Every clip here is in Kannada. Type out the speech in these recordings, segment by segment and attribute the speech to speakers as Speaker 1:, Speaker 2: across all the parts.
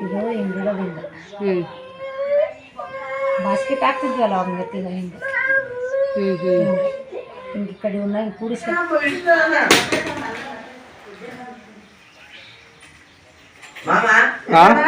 Speaker 1: ಇದು ಹಿಂಗಿಡೋದಿಲ್ಲ
Speaker 2: ಹ್ಞೂ
Speaker 1: ಬಾಸ್ಕೆಟ್ ಹಾಕ್ತಿದ್ವಲ್ಲ ಅವ್ನ ಗತಿಗ ಹಿಂಗೆ.
Speaker 2: ಹ್ಞೂ ಹ್ಞೂ
Speaker 1: ಹಿಂಗೆ. ಹಿಂಗೆ ಈ ಕಡೆ ಇವನ್ನ ಹಿಂಗೆ ಕೂಡಿಸಿ
Speaker 2: ಹಾಯ್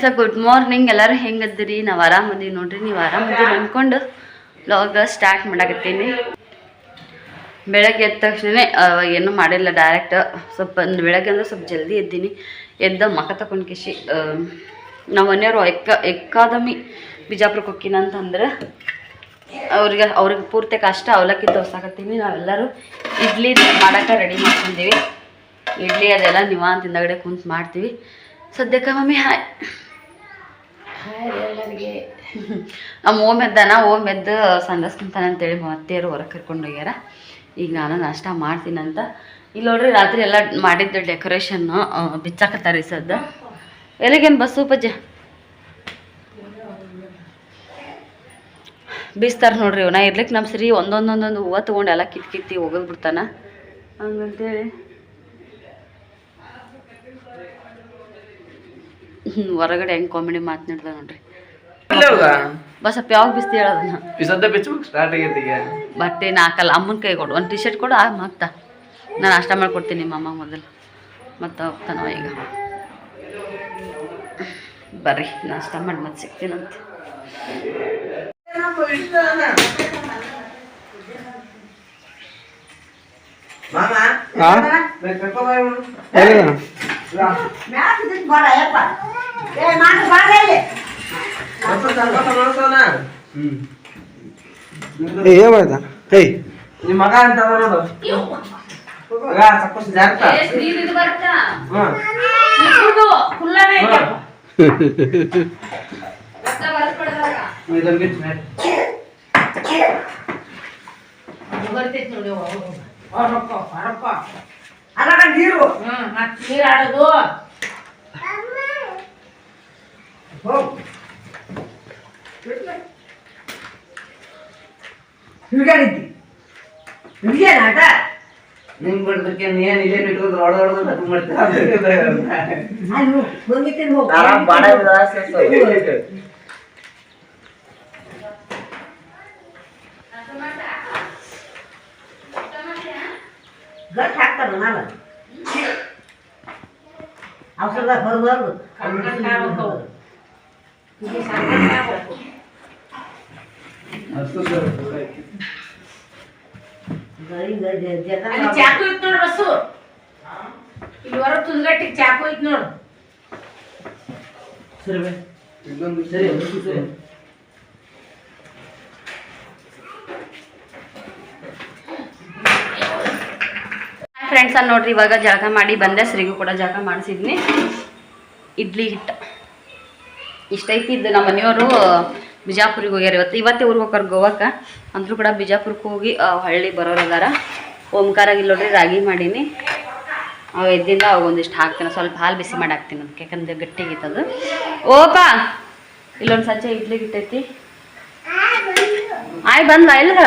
Speaker 2: ಫ್ರೆಂಡ್ಸ ಗುಡ್ ಮಾರ್ನಿಂಗ್ ಎಲ್ಲರೂ ಹೆಂಗದ್ರಿ ನಾವು ಆರಾಮದೀವಿ ನೋಡ್ರಿ. ನೀವು ಆರಾಮದೀವಿ ಅಂದ್ಕೊಂಡು ವ್ಲಾಗ್ ಸ್ಟಾರ್ಟ್ ಮಾಡಕತ್ತೀನಿ. ಬೆಳಗ್ಗೆ ಎದ್ದ ತಕ್ಷಣ ಏನೂ ಮಾಡಿಲ್ಲ ಡೈರೆಕ್ಟ್ ಸ್ವಲ್ಪ ಬೆಳಗ್ಗೆ ಅಂದ್ರೆ ಸ್ವಲ್ಪ ಜಲ್ದಿ ಎದ್ದೀನಿ. ಎದ್ದ ಮಕ ತಕೊಂಡ್ ಕಿಶಿ ನಮ್ಮ ಮನೆಯವರು ಎಕ್ಕ, ಎಕ್ಕಾದಮಿ ಬಿಜಾಪುರಕ್ಕೆ ಹೋಗ್ತೀನಿ ಅಂತಂದ್ರೆ ಅವ್ರಿಗೆ ಅವ್ರಿಗೆ ಪೂರ್ತಿ ಕಷ್ಟ, ಅವಲಕ್ಕಿ ತೋರ್ಸಾಕತ್ತೀನಿ. ನಾವೆಲ್ಲರೂ ಇಡ್ಲಿ ಮಾಡಕ್ಕೆ ರೆಡಿ ಮಾಡ್ಕೊಂಡಿವಿ. ಇಡ್ಲಿ ಅದೆಲ್ಲ ನಿವಾಂತ ಹಿಂದಗಡೆ ಕುಂತು ಮಾಡ್ತೀವಿ. ಸದ್ಯಕ್ಕೆ ಮಮ್ಮಿ ಹಾಯ್ ಎಲ್ಲರಿಗೆ. ನಮ್ಮ ಓಮ್ ಎದ್ದಾನ ಓಮ್ ಎದ್ದು ಅಂತ ಅಂತೇಳಿ ಮತ್ತೆಯರು ಹೊರಗೆ ಕರ್ಕೊಂಡು ಹೋಗ್ಯಾರ. ಈಗ ನಾನು ನಾಷ್ಟ ಮಾಡ್ತೀನಂತ. ಇಲ್ಲಿ ನೋಡ್ರಿ ರಾತ್ರಿ ಎಲ್ಲ ಮಾಡಿದ್ದು ಡೆಕೋರೇಷನ್ನು ಬಿಚ್ಚಾಕತ್ತಾರೆ ಸದ್ದು. ಎಲ್ಲಿಗೇನು ಬಸ್ಸು ಪಜ್ಜೆ ಬೀಸ್ತಾರೆ ನೋಡ್ರಿ ಇವನ. ಇರ್ಲಿಕ್ಕೆ ನಮ್ಮ ಸರಿ ಒಂದೊಂದೊಂದೊಂದು ಹೂವು ತೊಗೊಂಡು ಎಲ್ಲ ಕಿತ್ ಕಿತ್ತಿ ಹೋಗೋದು ಬಿಡ್ತಾನೆ. ಹಂಗಂತೇಳಿ. ಹೊರಗಡೆ ಹೆಂಗೆ ಕಾಮಿಡಿ ಮಾತನಾಡ್ದ ನೋಡ್ರಿ. ಬಸಪ್ಪ ಯಾವಾಗ ಬಿಸ್ತಿ ಹೇಳೋದನ್ನ
Speaker 3: ಈ ಸದ್ಯ ಬಿಚ್ಚಬೇಕು ಸ್ಟಾರ್ಟ್ ಆಗೈತಿ ಈಗ
Speaker 2: ಬಟ್ಟೆ ನಾಲ್ಕಲ್ಲ ಅಮ್ಮನ ಕೈ ಕೊಡು. ಒಂದು ಟಿ ಶರ್ಟ್ ಕೊಡು ಆ ಮತ್ತ. ನಾನು ಅಷ್ಟ ಮಾಡ್ಕೊಡ್ತೀನಿ ನಿಮ್ಮ ಅಮ್ಮ ಮೊದಲು. ಮತ್ತೆ ಹೋಗ್ತಾನ ಈಗ. ಬರ್ರಿ ನಾಷ್ಟ ಮಾಡಿ ಮತ್ತೆ ಸಿಗ್ತೀನಂತ
Speaker 4: ಏನಾಯ್ತಾ ಹೇ
Speaker 3: ನಿಮ್ಮ ಮಗ ಅಂತ ನೋಡು ಮಗ ಸಾಕಷ್ಟು ಜಾಗ್ತ.
Speaker 1: ನೀರು ಆಡೋದು. ಹಿಡ್ಗಾಡಿದ್ದಿ ಹಿಡ್ಗೇನಾಟ
Speaker 3: ನಿಮ್ ಬಿಡ್ದಕ್ಕೆ ನೀನ್ ಇಲ್ಲೇ ಇಟ್ಕೊಂಡು ಹೊಡೆದ ಹೊಡೆದು ತಪ್ಪು ಮಾಡ್ತೀರ
Speaker 1: ಅಲ್ಲಿ ಬಂದಿತ್ತೇನು ಹೋಗಿ
Speaker 3: ಆರಾಮ್ ಬಾಡ ಜಾಸ್ತಿ ಅನ್ಸೋದು.
Speaker 1: ಗಟ್ ಹಾಕ್ತಾರ ನಾನು ಔಷಧ ಬರ್ಬಾರ್ದು
Speaker 5: ಅಲ್ಲಿ ಚಾಕು ಇತ್ತು ನೋಡು ಬಸ್ಸು. ಇಲ್ಲಿ ಹೊರ ತುಂದ್ಗಟ್ಟಿಗೆ ಚಾಕು ಇತ್ತು ನೋಡು.
Speaker 3: ಸರಿ ಬೇ. ಇದೊಂದು ಸರಿ ಸರಿ
Speaker 2: ಫ್ರೆಂಡ್ಸ್ ನೋಡ್ರಿ ಇವಾಗ ಜಳಕ ಮಾಡಿ ಬಂದೆ. ಸರಿಗೂ ಕೂಡ ಜಳಕ ಮಾಡಿಸಿದ್ನಿ. ಇಡ್ಲಿ ಹಿಟ್ಟು. ಇಷ್ಟೈತಿ ಇದು ನಮ್ಮ ಮನೆಯವರು ಬಿಜಾಪುರಿಗೆ ಹೋಗ್ಯಾರ ಇವತ್ತು. ಇವತ್ತೇ ಊರಿಗೆ ಹೋಗ್ಯಾರ ಗೋವಾಕ. ಅಂದ್ರೂ ಕೂಡ ಬಿಜಾಪುರಕ್ಕೆ ಹೋಗಿ ಹಳ್ಳಿ ಬರೋರು ಅದಾರ. ಓಂಕಾರಾಗ ನೋಡ್ರಿ, ರಾಗಿ ಮಾಡೀನಿ. ಅವು ಎದ್ದಿಂದ ಅವಾಗ ಒಂದಿಷ್ಟು ಹಾಕ್ತೀನಿ. ಸ್ವಲ್ಪ ಹಾಲು ಬಿಸಿ ಮಾಡಿ ಹಾಕ್ತೀನಿ ಅದಕ್ಕೆ, ಯಾಕಂದ್ರೆ ಗಟ್ಟಿಗಿತ್ತದು ಓಪ! ಇಲ್ಲೊಂದು ಸಂಜೆ ಇಡ್ಲಿ ಇಟ್ಟೈತಿ ಆಯ್ ಬಂದ ಇಲ್ಲ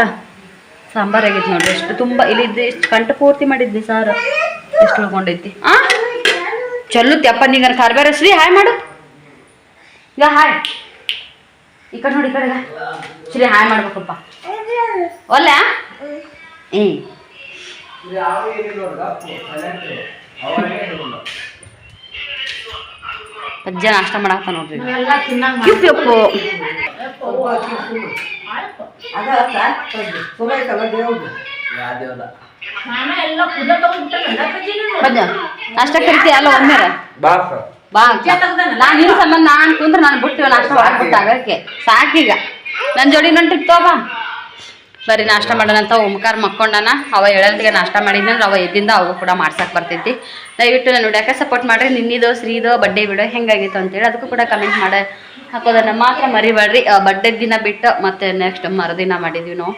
Speaker 2: ಸಾಂಬಾರ್ ಆಗೈತಿ ನೋಡ್ರಿ, ಎಷ್ಟು ತುಂಬ ಇಲ್ಲಿದ್ದು ಇಷ್ಟು ಕಂಠ ಪೂರ್ತಿ ಮಾಡಿದ್ವಿ ಸಾರು. ಎಷ್ಟು ಉಳ್ಕೊಂಡೈತಿ. ಹಾಂ ಅಪ್ಪ ನಿಂಗನ ಕಾರ್ಬೇರ, ಶ್ರೀ, ಹಾಯ್ ಮಾಡು. ಈಗ ಹಾಯ್. ಈ ಕಡೆ ನೋಡಿ ಈ ಕಡೆ ಸರಿ ಹಾಯ್ ಮಾಡ್ಬೇಕಪ್ಪ. ಒಲ್ಲ? ಹ್ಞೂ ಅಜ್ಜ ನಾಷ್ಟ ಮಾಡಾಕ ನೋಡ್ರಿ
Speaker 5: ಕಿಪ್ಪು ತಿನ್ನಂಗ
Speaker 2: ಯಪ್ಪು ಯಪ್ಪು
Speaker 1: ಅದ ಚಲೋ ಐತಲ್ಲ ದೇವ್ದು
Speaker 3: ಯಾವ್ದೇವಲ್ಲ
Speaker 5: ನಾನು ಎಲ್ಲ ಕುದ ತಗೊಂಡ್ಬಿಟ್ಟೆ
Speaker 2: ಅಜ್ಜ ನಾಷ್ಟ ಕರಿತಿ ಅಲ್ಲ ಒಮ್ಮೆ
Speaker 3: ಬಾ
Speaker 2: ಬಾ ನಾನು ಸಂಬಂಧ ನಾನು ಕುಂದ್ರ ನಾನು ಬಿಟ್ಟು ನಾಷ್ಟ ಮಾಡ್ಬಿಟ್ಟು ಆಗಕ್ಕೆ ಸಾಕೀಗ ನನ್ನ ಜೋಡಿ ನಂಟಿಗೆ ಬಾ. ಬರೀ ನಾಷ್ಟ ಮಾಡೋಣಂತ ಓಂಕಾರ ಮಕ್ಕೊಂಡನ. ಅವ ಹೇಳಲ್ದಿಗೆ ನಾಷ್ಟ ಮಾಡಿದ್ನಂದ್ರೆ ಅವ ಎದ್ದಿಂದ ಅವು ಕೂಡ ಮಾಡ್ಸಕ್ಕೆ ಬರ್ತೈತಿ. ದಯವಿಟ್ಟು ನಾನು ನೋಡ್ಯಾಕೆ ಸಪೋರ್ಟ್ ಮಾಡಿರಿ. ನಿನ್ನಿದು ಶ್ರೀದೋ ಬಡ್ಡೆ ಬಿಡೋ ಹೆಂಗಾಗಿತ್ತು ಅಂತೇಳಿ ಅದಕ್ಕೂ ಕೂಡ ಕಮೆಂಟ್ ಮಾಡಿ. ಹಾಕೋದನ್ನ ಮಾತ್ರ ಮರಿಬೇಡ್ರಿ. ಬಡ್ಡೆ ದಿನ ಬಿಟ್ಟು ಮತ್ತೆ ನೆಕ್ಸ್ಟ್ ಮರುದಿನ ಮಾಡಿದ್ವಿ ನಾವು.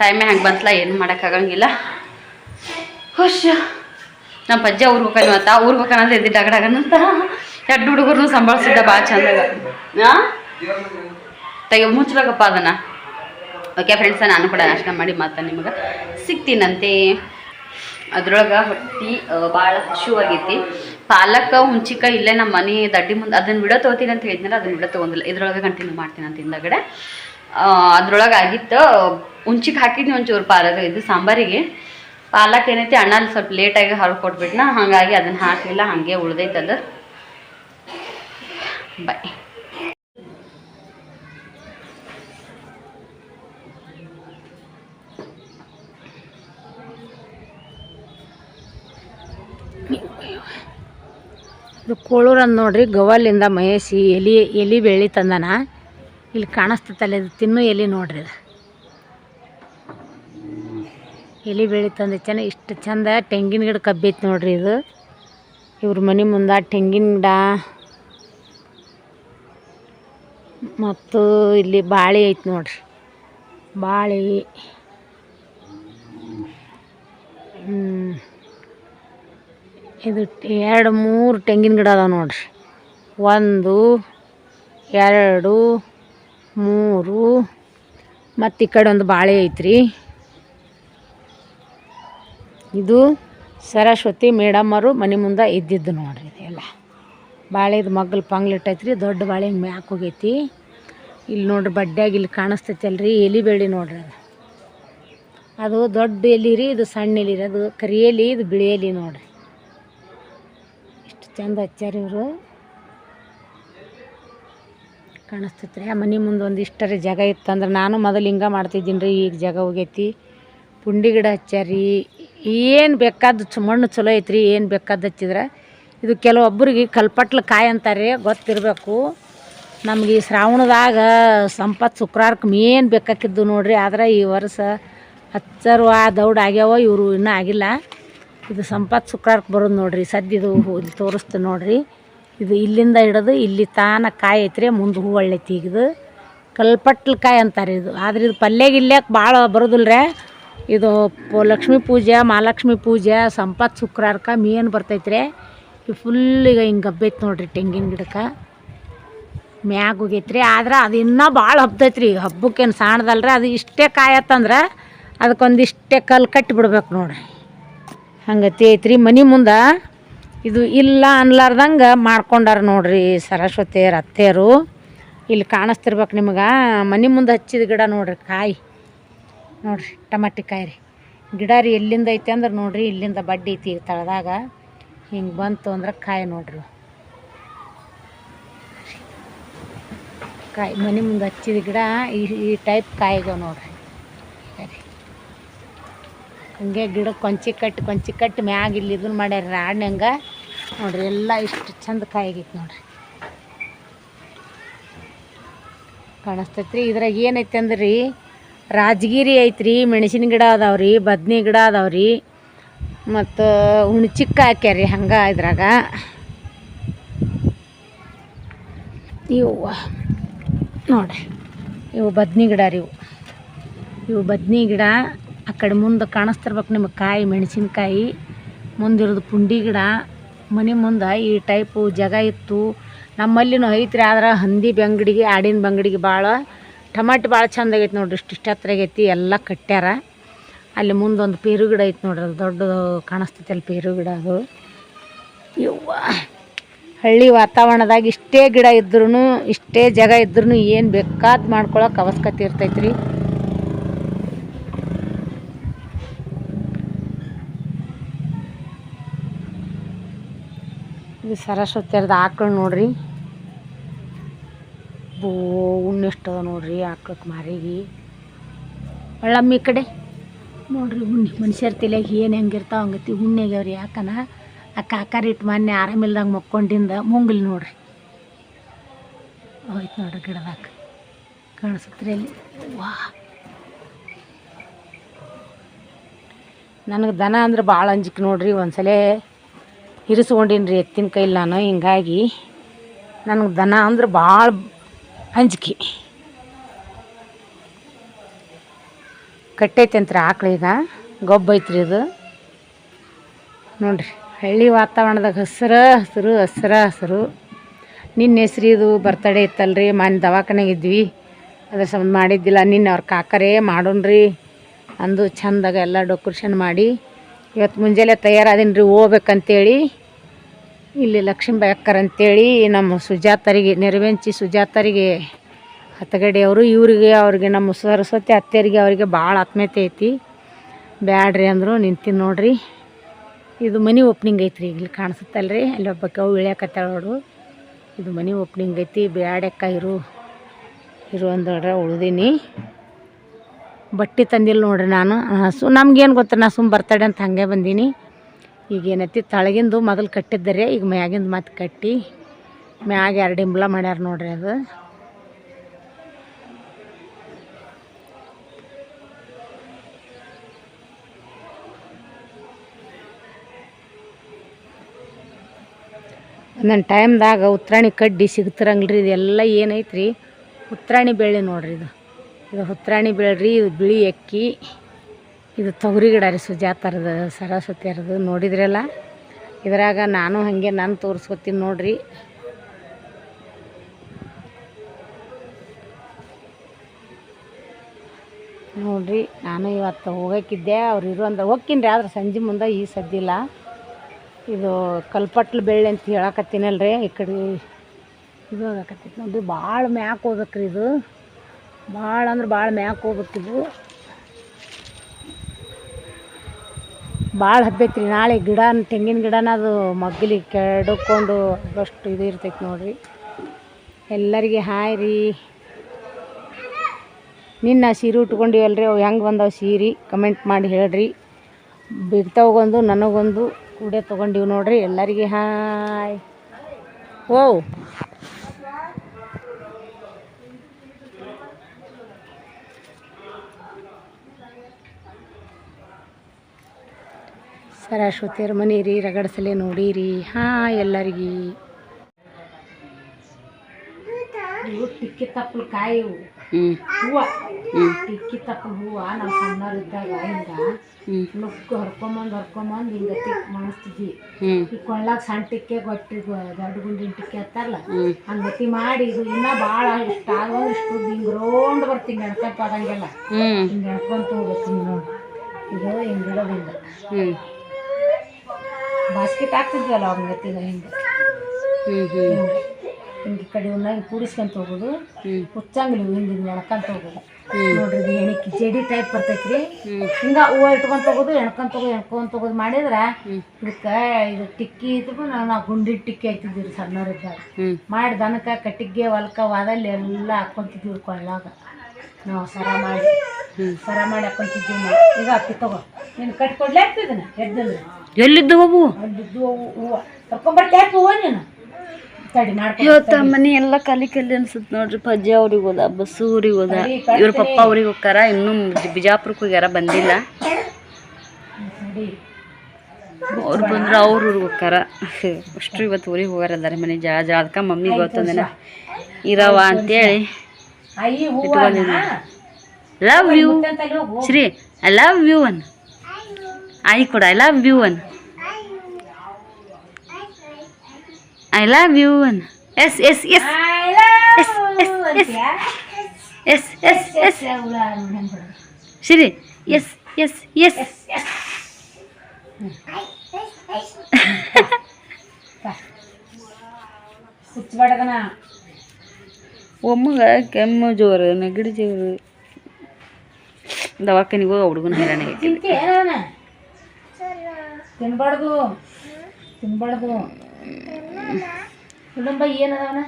Speaker 2: ಟೈಮೇ ಹಂಗೆ ಬಂತಲ್ಲ ಏನು ಮಾಡೋಕ್ಕಾಗಂಗಿಲ್ಲ ಖುಷ್ ನಮ್ಮ ಪಜ್ಜ ಊರು ಹೋಗ್ತಾನೆ ಮತ್ತ ಊರ್ಗೆ ಹೋಗ್ತಾನಂತ ಎದ್ದಿ ಡಗಡಗನಂತ ಎರಡು ಹುಡುಗರ್ನು ಸಂಭಾಳಿಸಿದ್ದ ಭಾಳ ಚಂದಾಗ. ಆ? ತೆಗೆ ಮುಚ್ಬೇಕಪ್ಪ ಅದನ್ನ. ಓಕೆ ಫ್ರೆಂಡ್ಸ ನಾನು ಕೂಡ ನಾಷ್ಟ ಮಾಡಿ ಮತ್ತೆ ನಿಮಗೆ ಸಿಗ್ತೀನಂತೆ. ಅದ್ರೊಳಗೆ ಹೊಟ್ಟಿ ಭಾಳ ಆಗೈತಿ. ಪಾಲಕ್ ಹುಂಚಿಕಾಯಿ ಇಲ್ಲೇ ನಮ್ಮ ಮನೆ ದಡ್ಡಿ ಮುಂದೆ ಅದನ್ನ ಬಿಡೋ ತೊಗೋತೀನಿ ಅಂತ ಹೇಳಿದ್ನಲ್ಲ ಅದನ್ನ ಬಿಡೋ ತೊಗೊಂಡಿಲ್ಲ. ಇದ್ರೊಳಗೆ ಕಂಟಿನ್ಯೂ ಮಾಡ್ತೀನಿ ಅಂತ ಹಿಂದಗಡೆ. ಅದ್ರೊಳಗೆ ಆಗಿತ್ತು ಹುಂಚಿಗೆ ಹಾಕಿದ್ನಿ ಒಂಚೂರು ಪಾಲಕ್. ಇದು ಸಾಂಬಾರಿಗೆ. ಪಾಲಕ್ ಏನೈತಿ ಅಣ್ಣಲ್ಲಿ ಸ್ವಲ್ಪ ಲೇಟಾಗಿ ಹೊರಗೆ ಕೊಟ್ಬಿಟ್ನ, ಹಾಗಾಗಿ ಅದನ್ನ ಹಾಕಲಿಲ್ಲ, ಹಾಗೆ ಉಳ್ದೈತೆ ಅದು. ಬಾಯ್
Speaker 5: ಇದು ಕೋಳೂರನ್ನ ಅಂದ್ ನೋಡ್ರಿ ಗವಾಲಿಂದ ಮಹೇಶಿ ಎಲಿ ಎಲಿ ಬೆಳಿ ತಂದನ. ಇಲ್ಲಿ ಕಾಣಿಸ್ತೈತಲ್ಲ ಇದು ತಿನ್ನು ಎಲಿ ನೋಡ್ರಿ ಇದು. ಎಲಿ ಬೆಳಿ ಚೆನ್ನಾಗಿ ಇಷ್ಟು ಚಂದ ತೆಂಗಿನ ಗಿಡ ಕಬ್ಬೈತೆ ನೋಡ್ರಿ ಇದು. ಇವ್ರ ಮನೆ ಮುಂದೆ ತೆಂಗಿನ ಗಿಡ. ಮತ್ತು ಇಲ್ಲಿ ಬಾಳೆ ಐತೆ ನೋಡ್ರಿ. ಬಾಳೆ. ಇದು ಎರಡು ಮೂರು ತೆಂಗಿನ ಗಿಡ ಅದಾವೆ ನೋಡ್ರಿ. ಒಂದು, ಎರಡು, ಮೂರು. ಮತ್ತು ಈ ಕಡೆ ಒಂದು ಬಾಳೆ ಐತ್ರಿ. ಇದು ಸರಸ್ವತಿ ಮೇಡಮ್ಮರು ಮನೆ ಮುಂದೆ ಇದ್ದಿದ್ದು ನೋಡ್ರಿ ಇದೆಲ್ಲ ಬಾಳೆದು ಮಗ್ಗಲು ಪಂಗ್ಲಿಟ್ಟೈತ್ರಿ ದೊಡ್ಡ ಬಾಳೆ ಹಿಂಗೆ ಮ್ಯಾಕ್ ಹೋಗೈತಿ. ಇಲ್ಲಿ ನೋಡ್ರಿ ಬಡ್ಡ್ಯಾಗ ಇಲ್ಲಿ ಕಾಣಿಸ್ತೈತಿ ಅಲ್ರಿ ಎಲಿ ಬೆಳಿ ನೋಡ್ರಿ ಅದು. ಅದು ದೊಡ್ಡ ಎಲೆ ರೀ, ಇದು ಸಣ್ಣ ಎಲಿ ರೀ, ಅದು ಕರಿ ಎಲಿ, ಇದು ಬಿಳಿ ಎಲಿ ನೋಡ್ರಿ. ಇಷ್ಟು ಚಂದ ಹಚ್ಚಾರಿ ಇವರು. ಕಾಣಿಸ್ತೈತೆ ರೀ ಆ ಮನೆ ಮುಂದೆ ಒಂದು ಇಷ್ಟರ ಜಾಗ ಇತ್ತಂದ್ರೆ ನಾನು ಮೊದಲು ಹಿಂಗೆ ಮಾಡ್ತಿದ್ದೀನಿ ರೀ ಈಗ ಜಾಗ ಹೋಗೈತಿ. ಪುಂಡಿ ಗಿಡ ಹಚ್ಚಾರಿ ಏನು ಬೇಕಾದ ಮಣ್ಣು ಚಲೋ ಐತ್ರಿ, ಏನು ಬೇಕಾದ ಹಚ್ಚಿದ್ರೆ. ಇದು ಕೆಲವೊಬ್ಬರಿಗೆ ಕಲ್ಪಟ್ಲು ಕಾಯಿ ಅಂತಾರೆ ಗೊತ್ತಿರಬೇಕು. ನಮ್ಗೆ ಈ ಶ್ರಾವಣದಾಗ ಸಂಪತ್ ಶುಕ್ರವಾರಕ್ಕೆ ಮೇನ್ ಬೇಕಾಕಿದ್ದು ನೋಡ್ರಿ, ಆದ್ರೆ ಈ ವರ್ಷ ಹಚ್ಚರು ಆ ದೌಡ್ ಆಗ್ಯಾವ, ಇವರು ಇನ್ನೂ ಆಗಿಲ್ಲ. ಇದು ಸಂಪತ್ ಶುಕ್ರವಾರಕ್ಕೆ ಬರೋದು ನೋಡ್ರಿ ಸದ್ಯದು ಇಲ್ಲಿ ತೋರಿಸ್ತೀನಿ ನೋಡ್ರಿ. ಇದು ಇಲ್ಲಿಂದ ಹಿಡಿದು ಇಲ್ಲಿ ತಾನ ಕಾಯಿ ಐತ್ರಿ, ಮುಂದೆ ಹೂ ಒಳ್ಳೆ ಈಗ ಕಲ್ಪಟ್ಲು ಕಾಯಿ ಅಂತಾರೆ ಇದು. ಆದ್ರೆ ಇದು ಪಲ್ಯ ಗಿಲ್ಯಕ್ಕೆ ಭಾಳ ಬರೋದಿಲ್ಲ ಇದು ಪೋ ಲಕ್ಷ್ಮೀ ಪೂಜೆ, ಮಹಾಲಕ್ಷ್ಮಿ ಪೂಜೆ, ಸಂಪತ್ ಶುಕ್ರಾರ್ಕ, ಮೇನ್ ಬರ್ತೈತ್ರಿ ಈ ಫುಲ್ ಈಗ ಹಿಂಗೆ ಹಬ್ಬೈತೆ ನೋಡ್ರಿ ತೆಂಗಿನ ಗಿಡಕ್ಕೆ. ಮ್ಯಾಗ ಹೋಗೈತ್ರಿ ಆದ್ರೆ ಅದು ಇನ್ನೂ ಭಾಳ ಹಬ್ದೈತ್ರಿ ರೀ. ಹಬ್ಬಕ್ಕೇನು ಸಾಣದಲ್ರಿ ಅದು ಇಷ್ಟೇ ಕಾಯತ್ತಂದ್ರೆ ಅದಕ್ಕೊಂದಿಷ್ಟೇ ಕಲ್ಲು ಕಟ್ಟಿ ಬಿಡ್ಬೇಕು ನೋಡ್ರಿ. ಹಂಗತಿ ಐತ್ರಿ. ಮನೆ ಮುಂದೆ ಇದು ಇಲ್ಲ ಅನ್ಲಾರ್ದಂಗೆ ಮಾಡ್ಕೊಂಡಾರ ನೋಡ್ರಿ ಸರಸ್ವತಿಯರ ಅತ್ತೆಯರು. ಇಲ್ಲಿ ಕಾಣಿಸ್ತಿರ್ಬೇಕು ನಿಮ್ಗೆ. ಮನೆ ಮುಂದೆ ಹಚ್ಚಿದ ಗಿಡ ನೋಡ್ರಿ ಕಾಯಿ. ನೋಡ್ರಿ ಟಮಾಟಿಕಾಯಿ ರೀ ಗಿಡ ರೀ ಎಲ್ಲಿಂದ ಐತಿ ಅಂದ್ರೆ ನೋಡ್ರಿ, ಇಲ್ಲಿಂದ ಬಡ್ಡಿ ಐತಿ ಈಗ ತಳದಾಗ. ಹಿಂಗೆ ಬಂತು ಅಂದ್ರೆ ಕಾಯಿ ನೋಡ್ರಿ. ಕಾಯಿ, ಮನೆ ಮುಂದೆ ಹಚ್ಚಿದ ಗಿಡ ಈ ಈ ಟೈಪ್ ಕಾಯಿಗವ ನೋಡ್ರಿ. ಹಂಗೆ ಗಿಡ ಕೊಂಚಿ ಕಟ್ಟಿ ಕೊಂಚಿ ಕಟ್ಟಿ ಮ್ಯಾಗ ಇಲ್ಲಿ ಇದನ್ನ ಮಾಡ್ಯಾರ ರಾಡ್ನಂಗ ನೋಡ್ರಿ, ಎಲ್ಲ ಇಷ್ಟು ಚಂದ ಕಾಯಿಗೈತಿ ನೋಡ್ರಿ. ಕಾಣಿಸ್ತೈತ್ರಿ. ಇದ್ರಾಗ ಏನೈತೆ ಅಂದ್ರೆ ರಾಜಗಿರಿ ಐತ್ರಿ, ಮೆಣಸಿನ ಗಿಡ ಅದಾವ್ರಿ, ಬದ್ನಿ ಗಿಡ ಅದಾವ್ರಿ, ಮತ್ತು ಹುಣ್ಚಿಕ್ಕ ಹಾಕ್ಯಾರಿ ಹಂಗೆ ಇದ್ರಾಗ. ಇವು ನೋಡ್ರಿ, ಇವು ಬದ್ನಿ ಗಿಡ ರೀ ಇವು. ಇವು ಬದ್ನಿ ಗಿಡ ಆ ಕಡೆ ಮುಂದೆ ಕಾಣಿಸ್ತಿರ್ಬೇಕು ನಿಮಗೆ ಕಾಯಿ, ಮೆಣಸಿನ್ಕಾಯಿ ಮುಂದಿರೋದು ಪುಂಡಿ ಗಿಡ, ಮನೆ ಮುಂದೆ ಈ ಟೈಪು ಜಾಗ ಇತ್ತು. ನಮ್ಮಲ್ಲಿನೂ ಐತ್ರಿ, ಆದ್ರೆ ಹಂದಿ ಬಂಗಡಿಗೆ, ಆಡಿನ ಬಂಗಡಿಗೆ ಭಾಳ ಟಮಾಟಿ ಭಾಳ ಚಂದ ಆಗೈತೆ ನೋಡ್ರಿ, ಇಷ್ಟು ಇಷ್ಟು ಹತ್ರ ಆಗೈತಿ ಎಲ್ಲ ಕಟ್ಟ್ಯಾರ. ಅಲ್ಲಿ ಮುಂದೊಂದು ಪೇರು ಗಿಡ ಐತೆ ನೋಡ್ರಿ, ಅದು ದೊಡ್ಡದು ಕಾಣಿಸ್ತೈತೆ ಅಲ್ಲಿ ಪೇರು ಗಿಡ ಅದು. ಇವ್ವ ಹಳ್ಳಿ ವಾತಾವರಣದಾಗ ಇಷ್ಟೇ ಗಿಡ ಇದ್ರೂ ಇಷ್ಟೇ ಜಾಗ ಇದ್ರೂ ಏನು ಬೇಕಾದ ಮಾಡ್ಕೊಳಕ್ಕೆ ಅವಶ್ಯಕತೆ ಇರ್ತೈತೆ ರೀ ಇದು ಸರಸ್ವತಿಯರ್ದು ಆಕಳು ನೋಡ್ರಿ. ಬೋ ಉಣ್ಣೆಷ್ಟು ಅದ ನೋಡ್ರಿ ಆಕಳಕ್ಕೆ ಮಾರಿಗೆ. ಒಳ್ಳಮ್ಮಿ ಕಡೆ. ನೋಡ್ರಿ ಉಣ್ಣಿ ಮನುಷ್ಯರ ತಲೆಯಾಗ ಏನು ಹೆಂಗಿರ್ತಾವ ಹಂಗತಿ ರೀ ಯಾಕನ? ಆ ಇಟ್ಟು ಮೊನ್ನೆ ಆರಾಮಿಲ್ದಂಗೆ ಮಕ್ಕೊಂಡಿಂದ ಮುಂಗಲ್ ನೋಡ್ರಿ. ಹೋಯ್ತು ನೋಡ್ರಿ ಗಿಡದಾಗ. ಕಾಣಿಸುತ್ತೆ ಅಲ್ಲಿ. ವಾ. ನನಗೆ ದನ ಅಂದ್ರೆ ಭಾಳ ಅಂಜಿಕೆ ನೋಡ್ರಿ ಒಂದ್ಸಲ ಇರಿಸ್ಕೊಂಡಿನ್ರಿ ಎತ್ತಿನ ಕೈಲಿ ನಾನು ಹಿಂಗಾಗಿ. ನನಗೆ ದನ ಅಂದ್ರೆ ಭಾಳ ಅಂಜಿಕೆ. ಅಂತ ಆಕಳು ಈಗ ಗೊಬ್ಬ ಐತ್ರಿ ಇದು. ನೋಡ್ರಿ, ಹಳ್ಳಿ ವಾತಾವರಣದಾಗ ಹಸ್ರ ಹಸಿರು ಹಸ್ರ ಹಸಿರು. ನಿನ್ನ ಹೆಸ್ರಿ ಇದು ಬರ್ತಡೇ ಇತ್ತಲ್ರಿ ಮನೆ ದವಾಖಾನೆಗೆ ಇದ್ವಿ. ಅದ್ರ ಸಂಬಂಧ ಮಾಡಿದ್ದಿಲ್ಲ, ನಿನ್ನೆ ಅವ್ರ ಕಾಕರೇ ಮಾಡೋಣ್ರಿ ಅಂದು ಚಂದಾಗ ಎಲ್ಲ ಡೆಕೋರೇಷನ್ ಮಾಡಿ. ಇವತ್ತು ಮುಂಜಾನೆ ತಯಾರಾದೀನಿ ರೀ ಹೋಗ್ಬೇಕಂತೇಳಿ. ಇಲ್ಲಿ ಲಕ್ಷ್ಮೀಬಾಯಿ ಅಕ್ಕರ್ ಅಂತೇಳಿ ನಮ್ಮ ಸುಜಾತರಿಗೆ, ನೆರವೆಂಚಿ ಸುಜಾತರಿಗೆ ಹತ್ತಗಡಿ ಅವರು, ಇವರಿಗೆ ಅವ್ರಿಗೆ, ನಮ್ಮ ಸರಸ್ವತಿ ಅತ್ತೆಯರಿಗೆ ಅವರಿಗೆ ಭಾಳ ಆತ್ಮೀಯತೆ ಐತಿ. ಬ್ಯಾಡ್ರಿ ಅಂದರು ನಿಂತೀನಿ ನೋಡ್ರಿ. ಇದು ಮನಿ ಓಪ್ನಿಂಗ್ ಐತ್ರಿ, ಇಲ್ಲಿ ಕಾಣಿಸುತ್ತಲ್ರಿ. ಅಲ್ಲಿ ಒಬ್ಬಕ್ಕೆ ಅವು ಇಳ್ಯಾಕತ್ತಾಳ ನೋಡು. ಇದು ಮನಿ ಓಪ್ನಿಂಗ್ ಐತಿ, ಬ್ಯಾಡಕ್ಕ ಇರು. ಇರು ಅಂದಳ್ರ ಉಳ್ದೀನಿ. ಬಟ್ಟೆ ತಂದಿಲ್ಲ ನೋಡ್ರಿ ನಾನು. ಹಸು ನಮ್ಗೇನು ಗೊತ್ತ ನಾ ಸುಮ್ಮ ಬರ್ತಡೆ ಅಂತ ಹಾಗೆ ಬಂದೀನಿ. ಈಗ ಏನೈತಿ, ತಳಗಿಂದು ಮೊದಲು ಕಟ್ಟಿದ್ದಾರೆ ಈಗ ಮ್ಯಾಗಿಂದು ಮತ್ತೆ ಕಟ್ಟಿ, ಮ್ಯಾಗ ಎರಡು ಇಂಬ್ಲ ಮಾಡ್ಯಾರ ನೋಡ್ರಿ ಅದು. ಒಂದೊಂದು ಟೈಮ್ದಾಗ ಉತ್ತರಾಣಿ ಕಡ್ಡಿ ಸಿಗ್ತಿರಂಗಿಲ್ಲ ರೀ ಇದೆಲ್ಲ ಏನೈತ್ರಿ, ಉತ್ತರಾಣಿ ಬೆಳೆ ನೋಡ್ರಿ ಇದು. ಇದು ಉತ್ತರಾಣಿ ಬೆಳೆ ರೀ ಇದು ಬಿಳಿ ಅಕ್ಕಿ. ಇದು ತೊಗರಿ ಗಿಡ ರೀ ಸುಜಾತರದ, ಸರಸ್ವತಿಯರದು ನೋಡಿದ್ರಲ್ಲ? ಇದ್ರಾಗ ನಾನು ಹಾಗೆ ನಾನು ತೋರಿಸ್ಕೊತೀನಿ ನೋಡ್ರಿ. ನೋಡ್ರಿ, ನಾನು ಇವತ್ತು ಹೋಗಕ್ಕಿದ್ದೆ, ಅವ್ರು ಇರು ಅಂದ್ರೆ ಹೋಗ್ತೀನಿ ರೀ, ಆದ್ರೆ ಸಂಜೆ ಮುಂದೆ ಈ ಸದ್ದಿಲ್ಲ ಇದು ಕಲ್ಪಟ್ಲು ಬೆಳ್ಳಿ ಅಂತ ಹೇಳಕತ್ತೀನಲ್ರಿ, ಈ ಕಡೆ ಇದು ಆಗಕತ್ತೈತಿ ನೋಡ್ರಿ, ಭಾಳ ಮ್ಯಾಕ್ ಹೋಗ್ಬೇಕ್ರಿ ಇದು. ಭಾಳ ಅಂದ್ರೆ ಭಾಳ ಮ್ಯಾಕ್ ಹೋಗ್ಬೇಕಿದು ಭಾಳ ಹಬ್ಬೈತ್ರಿ ನಾಳೆ ಗಿಡ ತೆಂಗಿನ ಗಿಡನ ಅದು ಮಗ್ಗಲಿ ಕೆಡಕೊಂಡು ಅಷ್ಟು ಇದು ಇರ್ತೈತೆ ನೋಡಿರಿ. ಎಲ್ಲರಿಗೆ ಹಾಯ್ ರೀ. ನಿನ್ನ ಸೀರೆ ಉಟ್ಕೊಂಡಿವಲ್ರಿ, ಅವು ಹೆಂಗೆ ಬಂದವು ಸೀರೆ? ಕಮೆಂಟ್ ಮಾಡಿ ಹೇಳ್ರಿ. ಬಿಡ್ತಾವಗೊಂದು, ನನಗೊಂದು, ಕೂಡೆ ತೊಗೊಂಡಿವಿ ನೋಡ್ರಿ. ಎಲ್ಲರಿಗೆ ಹಾಯ್. ಓ ಸರಸ್ವತಿಯರ ಮನೆ ರೀ ರಗಡಸಲೆ ನೋಡಿರಿ. ಹಾಂ ಎಲ್ಲರಿಗೆ. ಇವು ಟಿಕ್ಕಿ ತಪ್ಪಲು ಕಾಯಿ ಇವು. ಹೂವ. ಟಿಕ್ಕಿ ತಪ್ಪಲು ಹೂವು ನಾವು ಸಣ್ಣವ್ರಿದ್ದಾಗ ಹಿಂಗ ನುಕ್ಕು ಹರ್ಕೊಂಬಂದು ಹರ್ಕೊಂಬಂದು ಹಿಂಗ ತಿಕ್ ಮಾಡಿಸ್ತಿದ್ವಿ. ಈ ಕೊಳ್ಳಾಗ ಸಣ್ಣ ಟಿಕ್ಕೆ ಗೊಟ್ಟಿ ದೊಡ್ಡ ಗುಂಡಿನ ಟಿಕ್ಕೆ ಹತ್ತಾರಲ್ಲ
Speaker 2: ಹ್ಞೂ
Speaker 5: ಹಂಗತಿ ಮಾಡಿ ಇದು ಇನ್ನೂ ಭಾಳ ಇಷ್ಟ ಆಗೋ ಇಷ್ಟು ಹಿಂಗೆ ರೋಂಡ್ ಬರ್ತೀನಿ ಎಣ್ಕೊಂತ ಹೋದಂಗೆಲ್ಲ
Speaker 2: ಹಿಂಗ
Speaker 5: ಹಿಂಗೆ ಎಣ್ಕೊಂತ ಹೋಗ್ಬೇಕು ಹಿಂಗೆ ನೋಡಿ. ಇದು ಹಿಂಗೆ
Speaker 2: ಹ್ಞೂ
Speaker 5: ಬಾಸ್ಕೆಟ್ ಹಾಕ್ತಿದ್ವಲ್ಲ ಅವ್ನ ಗೊತ್ತಿಲ್ಲ ಹಿಂಗೆ
Speaker 2: ಹ್ಞೂ ಹ್ಞೂ
Speaker 5: ಹಿಂಗೆ. ಈ ಕಡೆ ಹಿಂಗೆ ಕೂಡಿಸ್ಕೊಂತ ಹೋಗೋದು. ಹುಚ್ಚಂಗಿಲ್ಲ ಇವು ಹಿಂಗೆ ಹಿಂಗೆ ಎಣ್ಕೊಂತ ಹೋಗೋದು. ನೋಡ್ರಿ ಇದು ಎಣಿಕೆ ಜಡಿ ಟೈಪ್ ಬರ್ತೈತಿ ರೀ ಹಿಂಗೆ ಹೂವು ಇಟ್ಕೊಂತ ಹೋಗೋದು ಎಣ್ಕೊಂತ ಹೋಗೋದು ಎಣ್ಕೊಂತ ಹೋಗೋದು ಮಾಡಿದ್ರೆ ಇದಕ್ಕೆ ಇದು ಟಿಕ್ಕಿ ಇದ್ರು ನಾವು ಗುಂಡಿ ಟಿಕ್ಕಿ ಹಾಕ್ತಿದ್ವಿ ರೀ ಸಣ್ಣವ್ರಿದ್ದಾಗ ಮಾಡಿ ದನಕ್ಕೆ ಕಟ್ಟಿಗೆ ಹೊಲ್ಕ ವಾದಲ್ಲಿ ಎಲ್ಲ ಹಾಕ್ಕೊಂತಿದ್ವಿ ಕೊಳ್ಳಾಗ ನಾವು ಸರ ಮಾಡಿ ಸರ ಮಾಡಿ ಹಾಕ್ಕೊಂತಿದ್ವಿ ನಾವು. ಈಗ ಅಕ್ಕಿ ತಗೋ. ನೀನು ಕಟ್ಕೊಡ್ಲೇ ಆಗ್ತಿದ್ದನ ಎದ್ದಲ್ಲ
Speaker 2: ಎಲ್ಲಿದ್ದು ಹೂವು?
Speaker 5: ಅಲ್ಲಿದ್ದು ಹೂವು ಕರ್ಕೊಂಬರ್ತೆ ಯಾಕೆ ಹೂವು ನೀನು.
Speaker 2: ಇವತ್ತು ಮನೆ ಎಲ್ಲ ಕಲಿ ಕಲಿ ಅನ್ಸುತ್ತೆ ನೋಡ್ರಿ. ಪಜ್ಜಿ ಅವ್ರಿಗೆ ಹೋದ ಬಸ್ಸು ಊರಿಗೆ ಹೋದ. ಇವ್ರ ಪಪ್ಪ ಅವ್ರಿಗೆ ಹೋಗ್ತಾರ. ಇನ್ನೂ ಬಿಜಾಪುರಕ್ಕೆ ಹೋಗ್ಯಾರ ಬಂದಿಲ್ಲ. ಅವ್ರು ಬಂದ್ರೆ ಅವ್ರ ಊರಿಗೆ ಹೋಗ್ತಾರ. ಅಷ್ಟು ಇವತ್ತು ಊರಿಗೆ ಹೋಗಾರ ಅದಾರೆ ಮನೆ. ಜಾ ಜಾ ಅದಕ್ಕೆ ಮಮ್ಮಿಗೆ ಗೊತ್ತಂದಿನ. ಇರವ ಅಂತೇಳಿ.
Speaker 5: ಹೂವು
Speaker 2: ಲವ್ ಯು
Speaker 5: ತಲೆ ಹೋಗು
Speaker 2: ಶ್ರೀ ಐ ಲವ್ ಯು ಅನ್ ಆಯಿ ಕೊಡ ಐ ಲವ್ ಯು ಅನ್ I love you an yes yes yes
Speaker 5: I love you ಅಂತ್ಯಾ?
Speaker 2: S ಎಸ್ ಎಸ್
Speaker 5: ಎಸ್ ಹುಳ ನೆನ್ಬಿಡು.
Speaker 2: ಶ್ರೀ ಎಸ್ ಎಸ್ ಎಸ್
Speaker 5: ಹುಚ್ಚಬಾರ್ದನ.
Speaker 2: ಒಮ್ಮಗ ಕೆಮ್ಮು ಜೋರು ನೆಗಡಿ ಜೋರು ದವಾಖಾನಿಗೆ ಹೋಗಿ ಹುಡುಗನ ಹೈರಾಣ?
Speaker 5: ತಿನ್ಬಾರ್ದು ತಿನ್ಬಾರ್ದು ಕುಟುಂಬ ಏನದವನ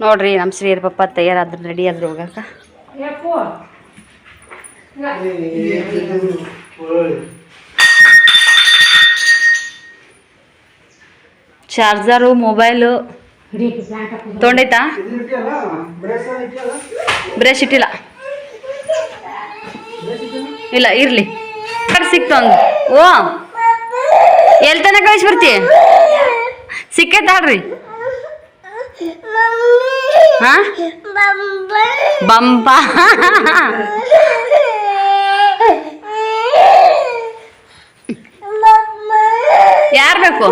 Speaker 2: ನೋಡ್ರಿ ನಮ್ಮ ಶ್ರೀಯರ ಪಪ್ಪ ತಯಾರಾದ್ರು ರೆಡಿ ಆದ್ರು ಹೋಗಾಕ ಚಾರ್ಜರು, ಮೊಬೈಲು. ತೊಗೊಂಡೈತಾ ಬ್ರಷ್ ಇಟ್ಟಿಲ್ಲ. ಇಲ್ಲ, ಇರಲಿ. ಸಿಕ್ತು ಒಂದು ಓ ಎಲ್ಲಿ ತನಕ ಕಳಿಸಿ ಬರ್ತಿ ಸಿಕ್ಕೈತಾಡ್ರಿ ಹಾ? ಬಂಪ. ಯಾರು ಬೇಕು?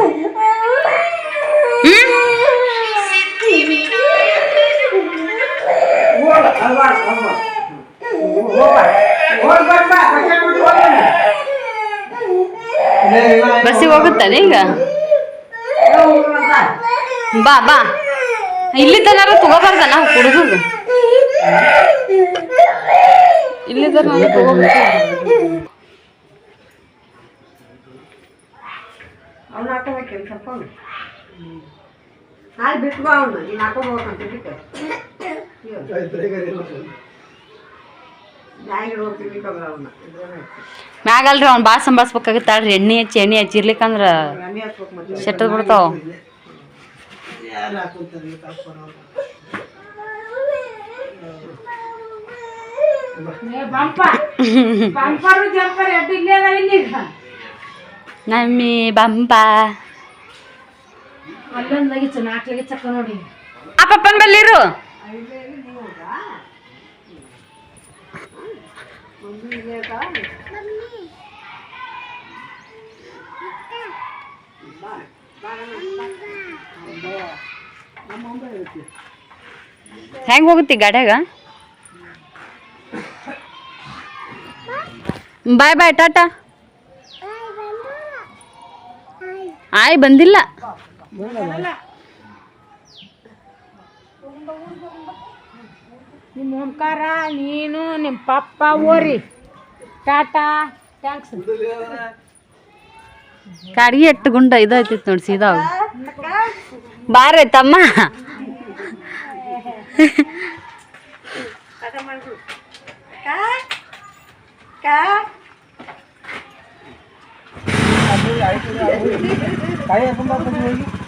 Speaker 2: ಬಸ್ಸಿಗೆ ಹೋಗುತ್ತಾನೆ ಈಗ? ಬಾ ಬಾ. ಇಲ್ಲಿ ತನಾರು ತಗೋಬಾರ್ದ ನಾವು ಕುಡಿದು ಇಲ್ಲಿ ತನ
Speaker 1: ಅವ್ನು ಹಾಕೋಬೇಕೇನು ಸ್ವಲ್ಪ ಹಾಲು ಬಿಟ್ಟು ಬಾ ಅವನು ನೀನು ಹಾಕೋಬೇಕಂತ ಬಿಟ್ಟು.
Speaker 2: ಮ್ಯಾಗಲ್ರಿ ಅವ್ನು ಭಾಳ ಸಂಭಾಳಿಸ್ಬೇಕಾಗತ್ತಾಳ್ರಿ ಎಣ್ಣೆ ಹಚ್ಚಿ ಎಣ್ಣೆ ಹಚ್ಚಿರ್ಲಿಕ್ಕಂದ್ರ ಸೆಟ್ಟದ್ ಬಿಡ್ತಾವ. ನಮ್ಮಿ ಬಂಪ.
Speaker 5: ಅಲ್ಲೊಂದು ಲಗಿಚ್ಚ ನಾಲ್ಕು ಲಗಿಚ್ಚಕ್ಕ ನೋಡಿ.
Speaker 2: ಆ ಪಪ್ಪನ ಬಲ್ಲಿರು. ಹೆಂಗ್ ಹೋಗುತ್ತಿ ಗಾಡ್ಯಾಗ? ಬಾಯ್ ಬಾಯ್ ಟಾಟಾ. ಆಯ್ ಬಂದಿಲ್ಲ.
Speaker 5: ನಿಮ್ಮ ಓಂಕಾರ ನೀನು ನಿಮ್ಮ ಪಪ್ಪ ಓರಿ. ಟಾಟಾ ಥ್ಯಾಂಕ್ಸ್.
Speaker 2: ಕಡಿಗೆ ಎಟ್ಟು ಗುಂಡ ಇದಾಯ್ತಿತ್ತು ನೋಡಿ ಸೀದಾ ಬಾರೆ ತಮ್ಮ.
Speaker 3: ಕಾಯಿ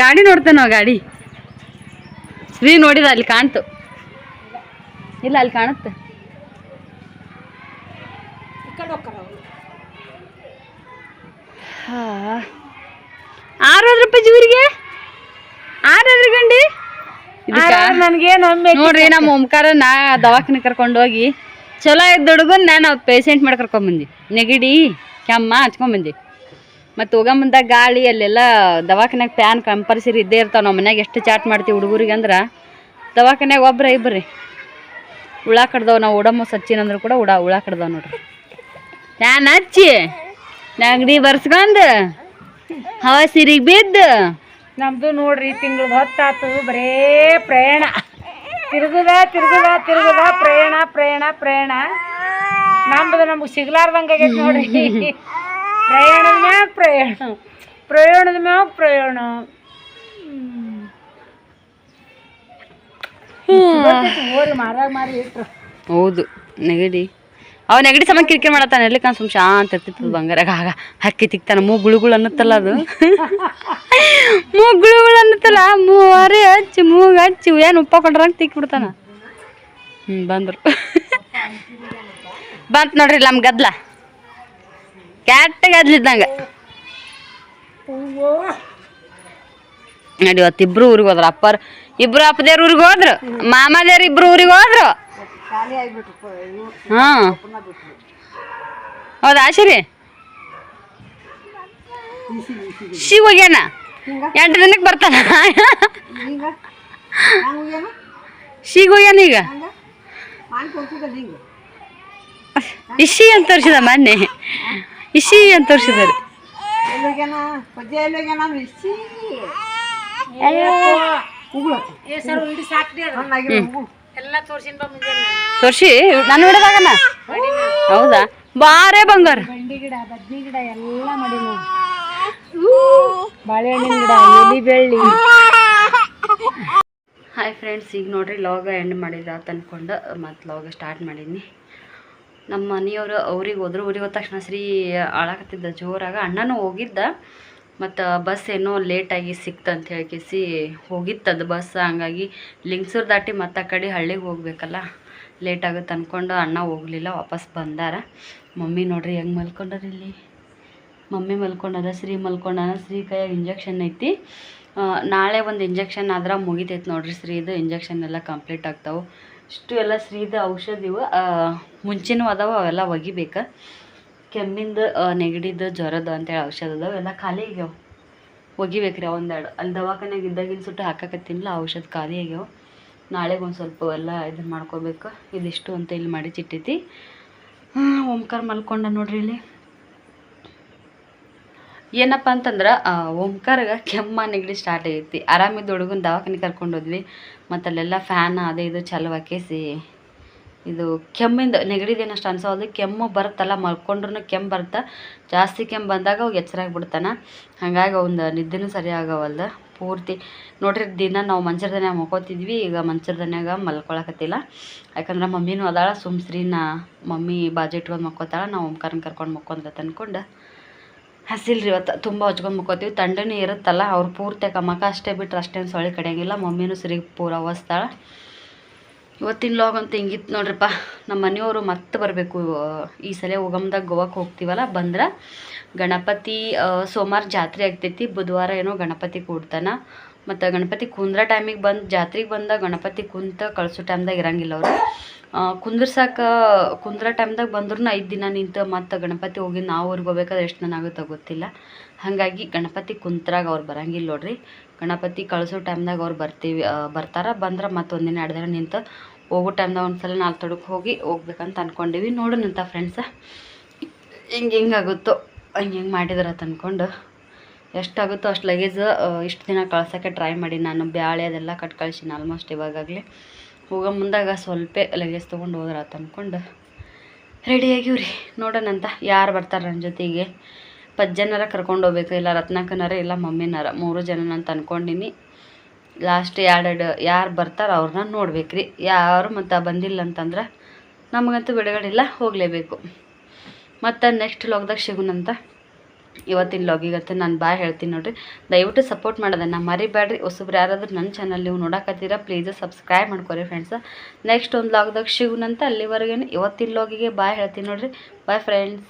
Speaker 2: ಗಾಡಿ ನೋಡ್ತೇನೆ ನಾವು ಗಾಡಿ? ಶ್ರೀ ನೋಡಿದ ಅಲ್ಲಿ ಕಾಣ್ತು. ಇಲ್ಲ ಅಲ್ಲಿ ಕಾಣುತ್ತೆ.
Speaker 5: ಈ ಕಡೆ ಹೋಗ್ತಾರ ಅವ್ರು.
Speaker 2: ಆರು ರೂಪಾಯಿ ಜೀವರಿಗೆ ಆರು ಗಂಡಿ? ನೋಡ್ರಿ ನಮ್ಮ ಓಂಕಾರ ನಾ ದವಾಖಾನೆ ಕರ್ಕೊಂಡು ಹೋಗಿ ಚಲೋ ಇದ್ದ ಹುಡುಗನ್ ನಾನು ಪೇಷಂಟ್ ಮಾಡಿ ಕರ್ಕೊಂಬಂದಿ ನೆಗಡಿ ಕೆಮ್ಮ ಹಚ್ಕೊಂಬಂದಿ ಮತ್ತು ಮುಂದ ಗಾಳಿ ಅಲ್ಲೆಲ್ಲ ದವಾಖಾನ್ಯಾಗ ಫ್ಯಾನ್ ಕಂಪಲ್ಸರಿ ಇದ್ದೇ ಇರ್ತಾವೆ. ನಮ್ಮ ಮನ್ಯಾಗ ಎಷ್ಟು ಚಾಟ್ ಮಾಡ್ತೀವಿ ಹುಡುಗರಿಗೆ ಅಂದ್ರೆ, ದವಾಖಾನ್ಯಾಗ ಒಬ್ರ ಇಬ್ಬರಿ ಹುಳ ಕಡ್ದವ್ ನಾವು ಉಡಮ್ಮ ಸಚ್ಚಿನ ಅಂದ್ರೆ ಕೂಡ ಉಡ, ಹುಳ ಕಡ್ದವ್ ನೋಡ್ರಿ. ನಾನು ಹಚ್ಚಿ ನೆಗಡಿ ಬರ್ಸ್ಕೊಂಡು ಹವ ಸಿರಿಗೆ ಬಿದ್ದು.
Speaker 5: ನಮ್ಮದು ನೋಡ್ರಿ ತಿಂಗಳು ಹೊತ್ತಾತು ಬರೇ ಪ್ರಯಾಣ. ತಿರುಗುದ ತಿರುಗುದ ತಿರುಗುದ, ಪ್ರಯಾಣ ಪ್ರಯಾಣ ಪ್ರಯಾಣ. ನಮ್ದು ನಮ್ಗೆ ಸಿಗ್ಲಾರ್ದಂಗೆ ನೋಡ್ರಿ. ಪ್ರಯಾಣದ ಮ್ಯಾಗ ಪ್ರಯಾಣ. ಪ್ರಯಾಣದ ಮ್ಯಾಗ ಪ್ರಯಾಣ. ಓರಿ ಮಾರಾಗ ಮಾರಿ ಇಟ್ರು.
Speaker 2: ಹೌದು ನೆಗಡಿ. ಅವ ನೆಗಡಿ ಸಮ ಕಿರಿಕಿರಿ ಮಾಡತ್ತಾನ ಎಲ್ಲಿ ಕಾಣ್ ಸುಮ್ ಶಾಂತ ಇರ್ತಿತ್ತು ಬಂಗಾರಾಗ. ಆಗ ಹಕ್ಕಿ ತಿಕ್ತಾನ ಮೂಗುಳುಗಳು ಗುಳುಗುಳು ಅನ್ನತ್ತಲ್ಲ ಅದು. ಮೂಗುಳುಗಳು ಗುಳುಗುಳು ಅನ್ನತ್ತಲ್ಲ ಮೂವರೆ ಹಚ್ಚಿ ಮೂಗ್ ಹಚ್ಚಿ ಏನು ಉಪ್ಪ ಕೊಂಡ್ರಂಗೆ ತಿಕ್ ಬಿಡ್ತಾನ ಹ್ಞೂ ಬಂದ್ರು. ಬಂತ್ ನೋಡ್ರಿ ನಮ್ಮ ಗದ್ಲ. ಕೆಟ್ಟ ಗದ್ಲಿದ್ದಂಗ ನೋಡಿ ಇವತ್ತು ಇಬ್ರು ಊರಿಗೆ ಹೋದ್ರ. ಅಪ್ಪರ್ ಇಬ್ರು ಅಪ್ಪದೇವ್ರ ಊರಿಗೆ ಹೋದ್ರು. ಮಾಮದೇವ್ರ ಇಬ್ರು ಊರಿಗೆ ಹೋದ್ರು. ಹಾ. ಹೌದಾ ಆಶಿರಿ ಶಿವ ಹೋಗ್ಯಾನ? ಎಂಟು ದಿನಕ್ಕೆ ಬರ್ತಾನ? ಶಿಗ ಹೋಗ್ಯಾನ ಈಗ? ಇಶಿ ಅಂತ ತೋರಿಸಿದ ಮೊನ್ನೆ. ಇಶಿ ಅಂತ
Speaker 5: ತೋರಿಸಿದ್ದಾರೆ.
Speaker 2: ತೋರ್ಸಿ ನಾನು ಹಿಡಿದಾಗನ ಹೌದಾ? ಬಾರೇ ಬಂಗಾರ.
Speaker 5: ಬೆಂಡಿ ಗಿಡ ಬದ್ನಿ ಗಿಡ ಎಲ್ಲ ಮಾಡಿ ನೋಡಿ. ಬಾಳೆಹಣ್ಣಿನ ಗಿಡ ಎಲಿ ಬೆಳ್ಳಿ
Speaker 2: ಹಾಯ್ ಫ್ರೆಂಡ್ಸ್ ಈಗ ನೋಡ್ರಿ ಲಾಗ ಎಂಡ್ ಮಾಡಿದ ಅಂತ ಅನ್ಕೊಂಡು ಮತ್ತು ಲಾಗ ಸ್ಟಾರ್ಟ್ ಮಾಡೀನಿ. ನಮ್ಮ ಮನೆಯವರು ಅವ್ರಿಗೆ ಹೋದ್ರು. ಊರಿಗೆ ಹೋದ ತಕ್ಷಣ ಶ್ರೀ ಆಳಾಕತ್ತಿದ್ದ ಜೋರಾಗ ಅಣ್ಣನೂ ಹೋಗಿದ್ದ. ಮತ್ತು ಬಸ್ ಏನೋ ಲೇಟಾಗಿ ಸಿಕ್ತಂತ ಹೇಳಿಕಿಸಿ ಹೋಗಿತ್ತದು ಬಸ್ ಹಂಗಾಗಿ ಲಿಂಗ್ಸೂರು ದಾಟಿ ಮತ್ತೆ ಆ ಕಡೆ ಹಳ್ಳಿಗೆ ಹೋಗ್ಬೇಕಲ್ಲ ಲೇಟ್ ಆಗುತ್ತೆ ಅಂದ್ಕೊಂಡು ಅಣ್ಣ ಹೋಗಲಿಲ್ಲ, ವಾಪಸ್ ಬಂದಾರ. ಮಮ್ಮಿ ನೋಡ್ರಿ ಹೆಂಗೆ ಮಲ್ಕೊಂಡಾರ ಇಲ್ಲಿ? ಮಮ್ಮಿ ಮಲ್ಕೊಂಡಾರ, ಶ್ರೀ ಮಲ್ಕೊಂಡಾನ? ಶ್ರೀ ಕೈಯಾಗ ಇಂಜೆಕ್ಷನ್ ಐತಿ. ನಾಳೆ ಒಂದು ಇಂಜೆಕ್ಷನ್ ಆದ್ರೆ ಮುಗಿತೈತೆ ನೋಡ್ರಿ ಶ್ರೀದು ಇಂಜೆಕ್ಷನ್ ಎಲ್ಲ ಕಂಪ್ಲೀಟ್ ಆಗ್ತಾವೆ. ಇಷ್ಟು ಎಲ್ಲ ಸ್ತ್ರೀದ ಔಷಧಿ ಇವು ಆ, ಮುಂಚಿನೂ ಅದಾವ ಅವೆಲ್ಲ ಒಗಿಬೇಕು. ಕೆಮ್ಮಿಂದ ನೆಗಡಿದ ಜ್ವರದ ಅಂತೇಳಿ ಔಷಧ ಅದಾವ ಎಲ್ಲ ಖಾಲಿ ಆಗ್ಯಾವ. ಒಗಿಬೇಕ್ರಿ ಒಂದೆರಡು. ಅಲ್ಲಿ ದವಾಖಾನೆಗೆ ಇದ್ದಾಗಿನ ಸುಟ್ಟು ಹಾಕಾಕತ್ತೀನಿಲ್ಲ ಔಷಧ ಖಾಲಿ ಆಗ್ಯಾವ. ನಾಳೆಗೆ ಒಂದು ಸ್ವಲ್ಪ ಎಲ್ಲ ಇದನ್ನು ಮಾಡ್ಕೋಬೇಕು. ಇದಿಷ್ಟು ಅಂತ ಇಲ್ಲಿ ಮಾಡಿ ಚಿಟ್ಟೈತಿ. ಓಂಕಾರ ಮಲ್ಕೊಂಡ ನೋಡ್ರಿ ಇಲ್ಲಿ. ಏನಪ್ಪ ಅಂತಂದ್ರೆ ಓಂಕಾರ್ಗೆ ಕೆಮ್ಮ ನೆಗಡಿ ಸ್ಟಾರ್ಟ್ ಆಗೈತಿ. ಆರಾಮಿದ್ದ ಹುಡುಗನ ದವಾಖಾನೆ ಕರ್ಕೊಂಡು ಹೋದ್ವಿ. ಮತ್ತು ಅಲ್ಲೆಲ್ಲ ಫ್ಯಾನ್ ಅದು ಇದು ಚಲೋ ಇದು ಕೆಮ್ಮಿಂದ ನೆಗಡಿದೇನು ಏನಷ್ಟು ಅನ್ಸೋದು ಕೆಮ್ಮು ಬರುತ್ತಲ್ಲ ಮಲ್ಕೊಂಡ್ರೂ ಕೆಮ್ಮು ಬರುತ್ತೆ, ಜಾಸ್ತಿ ಕೆಮ್ಮು ಬಂದಾಗ ಅವು ಎಚ್ಚರಾಗ್ಬಿಡ್ತಾನೆ ಹಾಗಾಗಿ ಒಂದು ನಿದ್ದೆನೂ ಸರಿ ಆಗೋವಲ್ದು, ಪೂರ್ತಿ. ನೋಡ್ರಿ, ದಿನ ನಾವು ಮಂಚರ್ದನ್ಯಾಗ ಮಲ್ಕೋತಿದ್ವಿ, ಈಗ ಮಂಚರ್ದನ್ಯಾಗ ಮಲ್ಕೊಳಕತ್ತಿಲ್ಲ. ಯಾಕಂದ್ರೆ ಮಮ್ಮಿನೂ ಅದಾಳ, ಸುಮ್ಸ್ರೀನ ಮಮ್ಮಿ ಬಾಜು ಇಟ್ಕೊಂಡು ಮಕ್ಕೋತಾಳ ನಾವು ಓಂಕಾರನ ಕರ್ಕೊಂಡು ಮಕ್ಕೊಂಡ್ರತ್ತ ಅನ್ಕೊಂಡು ಹಸಿಲ್ರಿ ಇವತ್ತು ತುಂಬ ಹಚ್ಕೊಂಡು ಮುಕ್ಕೋತೀವಿ ತಂಡನೂ ಇರುತ್ತಲ್ಲ, ಅವ್ರು ಪೂರ್ತಿ ಕಮಕ ಅಷ್ಟೇ ಬಿಟ್ಟರೆ ಅಷ್ಟೇನು ಸೊಳ್ಳೆ ಕಡೆಯಂಗಿಲ್ಲ. ಮಮ್ಮಿನೂ ಸರಿ ಪೂರ ಹೊಸ್ತಾಳೆ ಇವತ್ತಿನ ಲಾಗ್ ಅಂತ ಹಿಂಗಿತ್ತು ನೋಡ್ರಿಪ್ಪ. ನಮ್ಮ ಮನೆಯವರು ಮತ್ತೆ ಬರಬೇಕು. ಈ ಸಲ ಉಗಮ್ದಾಗ ಗೋವಾಕ್ಕೆ ಹೋಗ್ತೀವಲ್ಲ, ಬಂದ್ರೆ ಗಣಪತಿ ಸೋಮವಾರ ಜಾತ್ರೆ ಆಗ್ತೈತಿ. ಬುಧವಾರ ಏನೋ ಗಣಪತಿ ಕೂಡ್ತಾನ. ಮತ್ತು ಗಣಪತಿ ಕುಂದ್ರ ಟೈಮಿಗೆ ಬಂದು, ಜಾತ್ರೆಗೆ ಬಂದ ಗಣಪತಿ ಕುಂತ ಕಳಿಸೋ ಟೈಮ್ದಾಗ ಇರಂಗಿಲ್ಲ ಅವರು. ಕುಂದ್ರಸಾಕ, ಕುಂದ್ರ ಟೈಮ್ದಾಗ ಬಂದ್ರೂ ಐದು ದಿನ ನಿಂತು ಮತ್ತು ಗಣಪತಿ ಹೋಗಿ ನಾವು ಅವ್ರಿಗೆ ಹೋಗ್ಬೇಕಾದ್ರೆ ಎಷ್ಟು ದಿನ ಆಗುತ್ತೋ ಗೊತ್ತಿಲ್ಲ. ಹಾಗಾಗಿ ಗಣಪತಿ ಕುಂತ್ರಾಗ ಅವ್ರು ಬರಂಗಿಲ್ಲ ನೋಡ್ರಿ. ಗಣಪತಿ ಕಳಿಸೋ ಟೈಮ್ದಾಗ ಅವ್ರು ಬರ್ತೀವಿ ಬರ್ತಾರ, ಬಂದ್ರೆ ಮತ್ತೆ ಒಂದಿನ ಎರಡು ದಿನ ನಿಂತು ಹೋಗೋ ಟೈಮ್ದಾಗ ಒಂದು ಸಲ ನಾಲ್ಕು ತೊಡಕ್ಕೆ ಹೋಗಿ ಹೋಗ್ಬೇಕಂತ ಅಂದ್ಕೊಂಡಿವಿ ನೋಡೋಣಂತ ಫ್ರೆಂಡ್ಸ ಹಿಂಗೆ ಹಿಂಗಾಗುತ್ತೋ ಹಿಂಗೆ ಹಿಂಗೆ ಮಾಡಿದಾರ ಅಂತ ಅಂದ್ಕೊಂಡು ಎಷ್ಟಾಗುತ್ತೋ ಅಷ್ಟು ಲಗೇಜ್ ಇಷ್ಟು ದಿನ ಕಳ್ಸೋಕ್ಕೆ ಟ್ರೈ ಮಾಡಿ. ನಾನು ಬ್ಯಾಳೆ ಅದೆಲ್ಲ ಕಟ್ ಕಳ್ಸೀನಿ ಆಲ್ಮೋಸ್ಟ್ ಇವಾಗಾಗಲೇ. ಹೋಗೋ ಮುಂದಾಗ ಸ್ವಲ್ಪ ಲಗೇಜ್ ತೊಗೊಂಡು ಹೋದ್ರ ಅಂದ್ಕೊಂಡು ರೆಡಿಯಾಗಿವ್ರಿ ನೋಡೋಣಂತ ಯಾರು ಬರ್ತಾರೆ ನನ್ನ ಜೊತೆಗೆ? ಪಜ್ಜನರ ಕರ್ಕೊಂಡು ಹೋಗ್ಬೇಕು. ಇಲ್ಲ ರತ್ನಾಕನಾರ ಇಲ್ಲ ಮಮ್ಮಿನಾರ. ಮೂರು ಜನ ಅಂತ ಅಂದ್ಕೊಂಡಿನಿ ಲಾಸ್ಟ್ ಎರಡೆರಡು ಯಾರು ಬರ್ತಾರೆ ಅವ್ರನ್ನ ನೋಡ್ಬೇಕ್ರಿ. ಯಾರು ಮತ್ತು ಬಂದಿಲ್ಲ ಅಂತಂದ್ರೆ ನಮಗಂತೂ ಬಿಡುಗಡಿಲ್ಲ ಹೋಗಲೇಬೇಕು. ಮತ್ತು ನೆಕ್ಸ್ಟ್ ಲೋಕದಾಗ ಸಿಗುನಂತ. ಇವತ್ತಿನ ಲಾಗಿಗತ್ತೆ ನಾನು ಬಾಯ್ ಹೇಳ್ತೀನಿ ನೋಡಿರಿ. ದಯವಿಟ್ಟು ಸಪೋರ್ಟ್ ಮಾಡೋದನ್ನು ಮರಿಬೇಡ್ರಿ. ಹೊಸಬ್ರು ಯಾರಾದರೂ ನನ್ನ ಚಾನಲ್ ನೀವು ನೋಡೋಕತ್ತೀರ ಪ್ಲೀಸ್ ಸಬ್ಸ್ಕ್ರೈಬ್ ಮಾಡ್ಕೊರಿ ಫ್ರೆಂಡ್ಸ್ ನೆಕ್ಸ್ಟ್ ಒಂದು ಲಾಗ್ದಾಗ ಸಿಗುನಂತ ಅಲ್ಲಿವರೆಗೆ ಇವತ್ತಿನ ಲಾಗಿಗೆ ಬಾಯ್ ಹೇಳ್ತೀನಿ ನೋಡಿರಿ. Bye friends